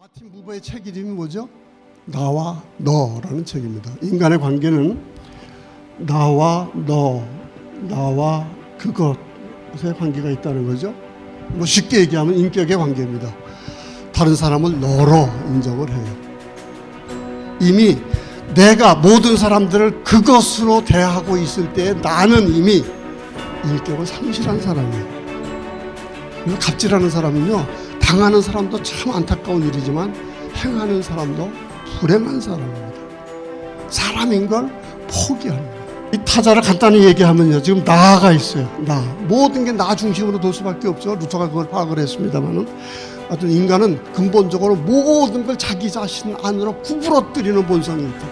마틴 부버의 책 이름이 뭐죠? 나와 너라는 책입니다. 인간의 관계는 나와 너, 나와 그것의 관계가 있다는 거죠. 뭐 쉽게 얘기하면 인격의 관계입니다. 다른 사람을 너로 인정을 해요. 이미 내가 모든 사람들을 그것으로 대하고 있을 때 나는 이미 인격을 상실한 사람이에요. 갑질하는 사람은요 당하는 사람도 참 안타까운 일이지만 행하는 사람도 불행한 사람입니다. 사람인 걸 거예요. 이 타자를 간단히 얘기하면요 지금 나가 있어요. 나 모든 게 나 중심으로 돌 수밖에 없죠. 루터가 그걸 파악을 했습니다만은 하여튼 인간은 근본적으로 모든 걸 자기 자신 안으로 구부러뜨리는 본성이 있다.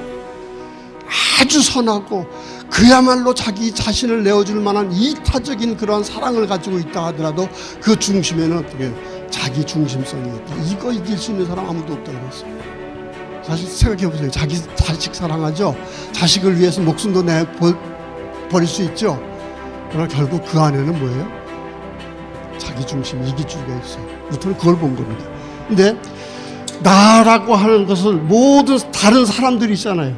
아주 선하고 그야말로 자기 자신을 내어줄 만한 이타적인 그러한 사랑을 가지고 있다 하더라도 그 중심에는 어떻게 자기 중심성이 있다. 이거 이길 수 있는 사람 아무도 없다 그랬어요. 사실 생각해 보세요. 자기 자식 사랑하죠. 자식을 위해서 목숨도 내 버- 버릴 수 있죠. 그러나 결국 그 안에는 뭐예요? 자기 중심 이기주의가 있어요. 루터는 그걸 본 겁니다. 근데 나라고 하는 것을 모든 다른 사람들이 있잖아요.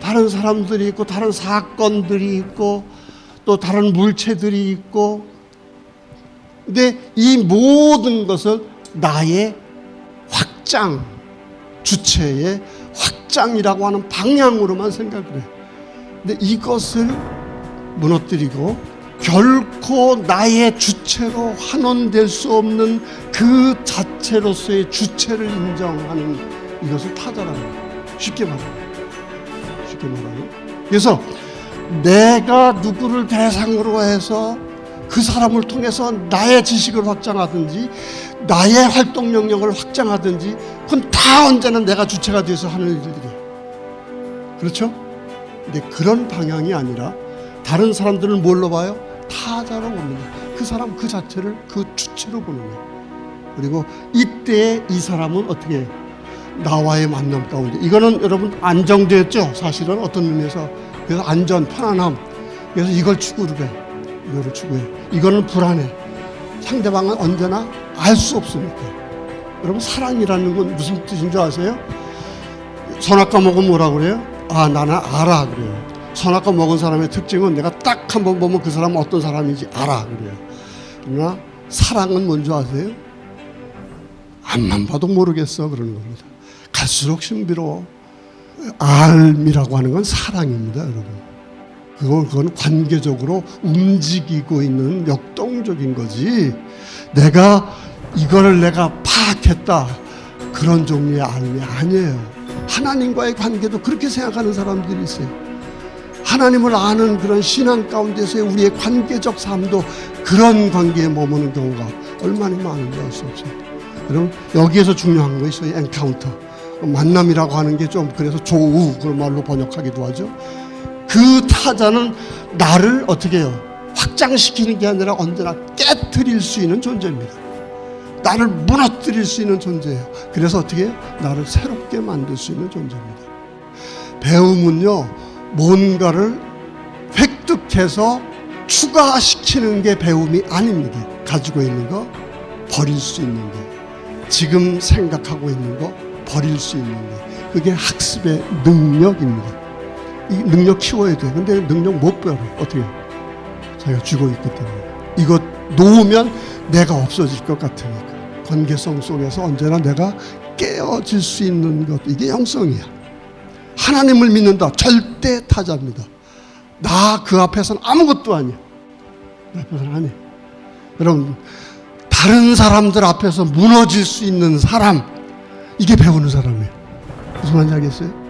다른 사람들이 있고 다른 사건들이 있고 또 다른 물체들이 있고 근데 이 모든 것을 나의 확장 주체의 확장이라고 하는 방향으로만 생각을 해요. 근데 이것을 무너뜨리고 결코 나의 주체로 환원될 수 없는 그 자체로서의 주체를 인정하는 이것을 타자라는. 쉽게 말하면. 쉽게 말하면. 그래서 내가 누구를 대상으로 해서 그 사람을 통해서 나의 지식을 확장하든지 나의 활동 영역을 확장하든지 그건 다 언제나 내가 주체가 돼서 하는 일들이에요. 그렇죠? 근데 그런 방향이 아니라 다른 사람들을 뭘로 봐요? 타자로 봅니다. 그 사람 그 자체를 그 주체로 보는 거예요. 그리고 이때 이 사람은 어떻게 해요? 나와의 만남 가운데 이거는 여러분 안정되었죠 사실은 어떤 의미에서 그래서 안전 편안함 그래서 이걸 추구를 해 이거를 추구해 이거는 불안해 상대방은 언제나 알 수 없으니까 여러분 사랑이라는 건 무슨 뜻인 줄 아세요? 선악과 먹으면 뭐라 그래요? 아 나는 알아 그래요 선악과 먹은 사람의 특징은 내가 딱 한 번 보면 그 사람은 어떤 사람인지 알아 그래요 그러나 사랑은 뭔지 아세요? 앞만 봐도 모르겠어 그러는 겁니다. 갈수록 신비로워. 알미라고 하는 건 사랑입니다, 여러분. 그건, 그건 관계적으로 움직이고 있는 역동적인 거지. 내가 이거를 내가 파악했다. 그런 종류의 알미 아니에요. 하나님과의 관계도 그렇게 생각하는 사람들이 있어요. 하나님을 아는 그런 신앙 가운데서의 우리의 관계적 삶도 그런 관계에 머무는 경우가 얼마나 많은지 알 수 없어요. 여러분 여기에서 중요한 거 있어요. 엔카운터 만남이라고 하는 게 좀 그래서 조우 그런 말로 번역하기도 하죠. 그 타자는 나를 어떻게 해요? 확장시키는 게 아니라 언제나 깨뜨릴 수 있는 존재입니다. 나를 무너뜨릴 수 있는 존재예요. 그래서 어떻게 해요? 나를 새롭게 만들 수 있는 존재입니다. 배움은요, 뭔가를 획득해서 추가시키는 게 배움이 아닙니다. 가지고 있는 거 버릴 수 있는 거. 지금 생각하고 있는 거 버릴 수 있는 거. 그게 학습의 능력입니다. 이 능력 키워야 돼. 근데 능력 못 배워. 어떻게? 자기가 쥐고 있기 때문에. 이거 놓으면 내가 없어질 것 같으니까. 관계성 속에서 언제나 내가 깨어질 수 있는 것. 이게 영성이야. 하나님을 믿는다. 절대 타자입니다. 나 그 앞에서는 아무것도 아니야. 그 앞에서는 아니야. 여러분, 다른 사람들 앞에서 무너질 수 있는 사람, 이게 배우는 사람이에요. 무슨 말인지 알겠어요?